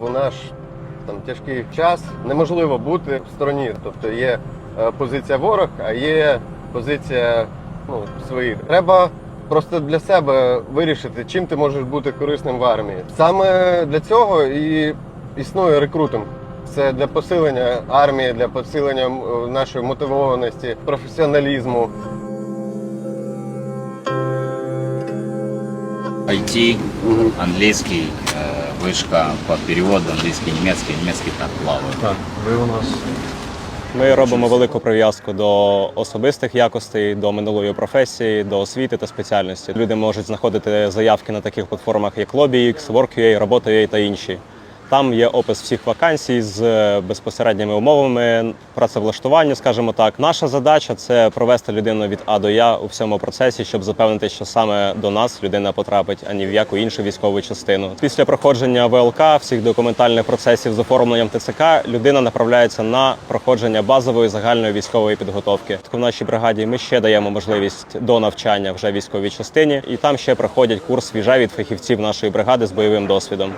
наш там тяжкий час неможливо бути в стороні. Тобто є е, позиція ворог, а є позиція ну, свої. Треба просто для себе вирішити, чим ти можеш бути корисним в армії. Саме для цього і існує рекрутинг. Це для посилення армії, для посилення нашої мотивованості, професіоналізму. IT, английский, вышка по переводу, англійський, німецький, німецький так плаває. Так, ви у нас Ми робимо велику прив'язку до особистих якостей, до минулої професії, до освіти та спеціальності. Люди можуть знаходити заявки на таких платформах, як LobbyX, Work.ua, Робота.ua та інші. Там є опис всіх вакансій з е, безпосередніми умовами працевлаштування, скажімо так. Наша задача це провести людину від А до Я у всьому процесі, щоб запевнити, що саме до нас людина потрапить, а ні в яку іншу військову частину. Після проходження ВЛК, всіх документальних процесів з оформленням ТЦК, людина направляється на проходження базової загальної військової підготовки. В нашій бригаді ми ще даємо можливість до навчання вже військовій частині, і там ще проходять курс віжа від фахівців нашої бригади з бойовим досвідом.